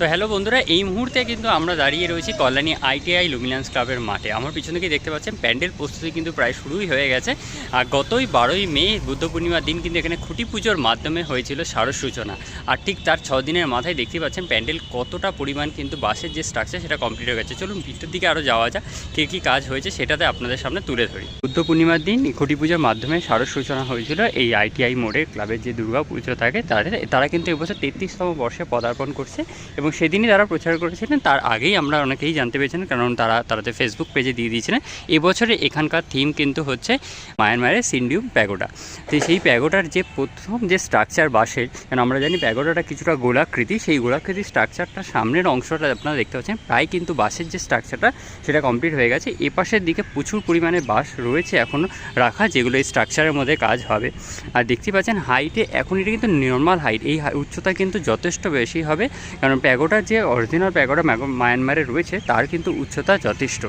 তো হ্যালো বন্ধুরা, এই মুহূর্তে কিন্তু আমরা দাঁড়িয়ে রয়েছি কল্যাণী আইটিআই লুমিনান্স ক্লাবের মাঠে। আমার পিছনে কি দেখতে পাচ্ছেন, প্যান্ডেল প্রস্তুতি কিন্তু প্রায় শুরুই হয়ে গেছে। আর গতই বারোই মে, বুদ্ধ পূর্ণিমার দিন কিন্তু এখানে খুঁটি পুজোর মাধ্যমে হয়েছিল সারস সূচনা আর ঠিক তার ছ দিনের মাথায় দেখতে পাচ্ছেন, প্যান্ডেল কতটা পরিমাণ কিন্তু বাসের যে স্ট্রাকচার সেটা কমপ্লিট হয়ে গেছে। চলুন ভিতর দিকে আরও যাওয়া যাক, কী কী কাজ হয়েছে সেটাতে আপনাদের সামনে তুলে ধরি। বুদ্ধ পূর্ণিমার দিন খুঁটি পুজোর মাধ্যমে সারস সূচনা হয়েছিল এই আইটিআই মোড়ের ক্লাবের যে দুর্গা পুজো থাকে, তাদের তারা কিন্তু এবছর তেত্রিশতম বর্ষে পদার্পণ করছে এবং সেদিনই তারা প্রচার করেছিলেন। তার আগেই আমরা অনেকেই জানতে পেরেছিলেন কারণ তারা তাদের ফেসবুক পেজে দিয়ে দিয়েছিলেন। এবছরে এখানকার থিম কিন্তু হচ্ছে মায়ানমারের সিন্ডিউম প্যাগোডা তো সেই প্যাগোডার যে প্রথম যে স্ট্রাকচার বাসের কারণ আমরা জানি প্যাগোডাটা কিছুটা গোলাকৃতি, সেই গোলাকৃতি স্ট্রাকচারটা সামনের অংশটা আপনারা দেখতে পাচ্ছেন। প্রায় কিন্তু বাসের যে স্ট্রাকচারটা সেটা কমপ্লিট হয়ে গেছে। এ পাশের দিকে প্রচুর পরিমাণে বাস রয়েছে এখনও রাখা, যেগুলো এই স্ট্রাকচারের মধ্যে কাজ হবে। আর দেখতে পাচ্ছেন হাইটে এখন এটা কিন্তু নর্মাল হাইট এই উচ্চতা কিন্তু যথেষ্ট বেশি হবে। কারণ প্যাগোডার যে অরিজিনাল প্যাগোডা মায়ানমারে রয়েছে, তার কিন্তু উচ্চতা যথেষ্ট।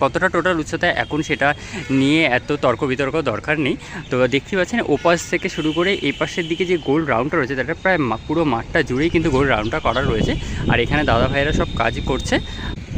কতটা টোটাল উচ্চতা এখন সেটা নিয়ে এত তর্ক বিতর্ক দরকার নেই। তো দেখতে পাচ্ছেন, ওপাশ থেকে শুরু করে এই পাশের দিকে যে গোল রাউন্ডটা রয়েছে তাটা প্রায় পুরো মাঠটা জুড়েই কিন্তু গোল রাউন্ডটা করা রয়েছে। আর এখানে দাদা ভাইয়েরা সব কাজ করছে।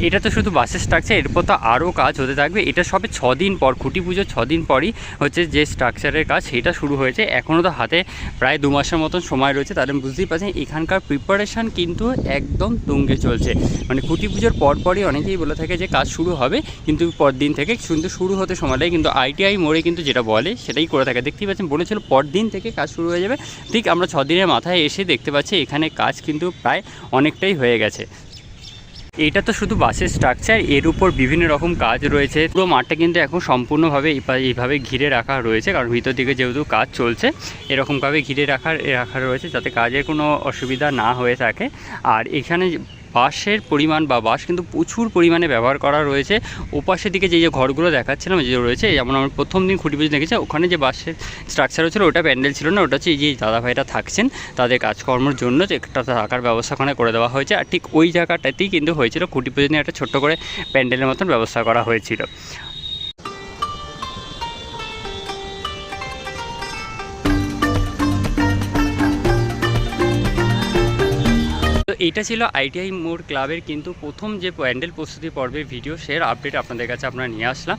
এটা তো শুধু বাসের স্ট্রাকচার এরপর তো আরও কাজ হতে থাকবে। এটা সবে দিন পর, খুঁটি পুজো দিন পরই হচ্ছে যে স্ট্রাকচারের কাজ, সেটা শুরু হয়েছে। এখনও তো হাতে প্রায় দু মাসের মতন সময় রয়েছে। তাহলে বুঝতেই পারছেন, এখানকার প্রিপারেশান কিন্তু একদম তুঙ্গে চলছে। মানে খুঁটি পুজোর পর পরই অনেকেই বলে থাকে যে কাজ শুরু হবে, কিন্তু পর দিন থেকে কিন্তু শুরু হতে সময় লাগে কিন্তু আইটিআই মোড়ে কিন্তু যেটা বলে, সেটাই করে থাকে। দেখতেই পাচ্ছেন, বলেছিল পর দিন থেকে কাজ শুরু হয়ে যাবে। ঠিক আমরা দিনের মাথায় এসে দেখতে পাচ্ছি, এখানে কাজ কিন্তু প্রায় অনেকটাই হয়ে গেছে। এটা তো শুধু বাসের স্ট্রাকচার এর উপর বিভিন্ন রকম কাজ রয়েছে। পুরো মাঠটা কিন্তু এখন সম্পূর্ণভাবে এইভাবে ঘিরে রাখা রয়েছে, কারণ ভিতর দিকে যেহেতু কাজ চলছে, এরকমভাবে ঘিরে রাখার রাখা রয়েছে যাতে কাজের কোনো অসুবিধা না হয়ে থাকে। আর এখানে বাঁশের পরিমাণ বা বাঁশ কিন্তু প্রচুর পরিমাণে ব্যবহার করা রয়েছে। ওপাশের দিকে যে যে ঘরগুলো দেখাচ্ছিলাম, যে রয়েছে যেমন আমার প্রথম দিন খুঁটি পুজো দেখেছি, ওখানে যে বাঁশের স্ট্রাকচার হয়েছিল ওটা প্যান্ডেল ছিল না, ওটা হচ্ছে যে দাদা ভাইরা থাকছেন, তাদের কাজকর্মের জন্য একটা থাকার ব্যবস্থা ওখানে করে দেওয়া হয়েছে। আর ঠিক ওই জায়গাটাতেই কিন্তু হয়েছিল খুঁটি পুজো নিয়ে একটা ছোট্ট করে প্যান্ডেলের মতন ব্যবস্থা করা হয়েছিল। এইটা ছিল আইটিআই মোড় ক্লাবের কিন্তু প্রথম যে প্যান্ডেল প্রস্তুতি পর্বের ভিডিও, সের আপডেট আপনাদের কাছে আমরা নিয়ে আসলাম।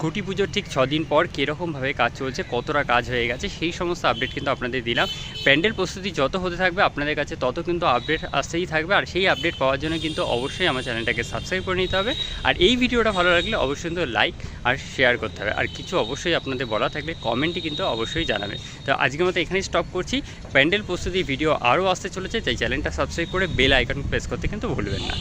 খুঁটি পুজোর ঠিক ছদিন পর কীরকমভাবে কাজ চলছে, কতটা কাজ হয়ে গেছে, সেই সমস্ত আপডেট কিন্তু আপনাদের দিলাম। প্যান্ডেল প্রস্তুতি যত হতে থাকবে আপনাদের কাছে তত কিন্তু আপডেট আসতেই থাকবে। আর সেই আপডেট পাওয়ার জন্য কিন্তু অবশ্যই আমার চ্যানেলটাকে সাবস্ক্রাইব করে নিতে হবে। আর এই ভিডিওটা ভালো লাগলে অবশ্যই কিন্তু লাইক আর শেয়ার করতে হবে। আর কিছু অবশ্যই আপনাদের বলা থাকলে কমেন্টে কিন্তু অবশ্যই জানাবে তো আজকের মতো এখানেই স্টপ করছি। প্যান্ডেল প্রস্তুতি ভিডিও আরও আসতে চলেছে, তাই চ্যানেলটা সাবস্ক্রাইব করে বেল আইকন প্রেস করতে কিন্তু ভুলবেন না।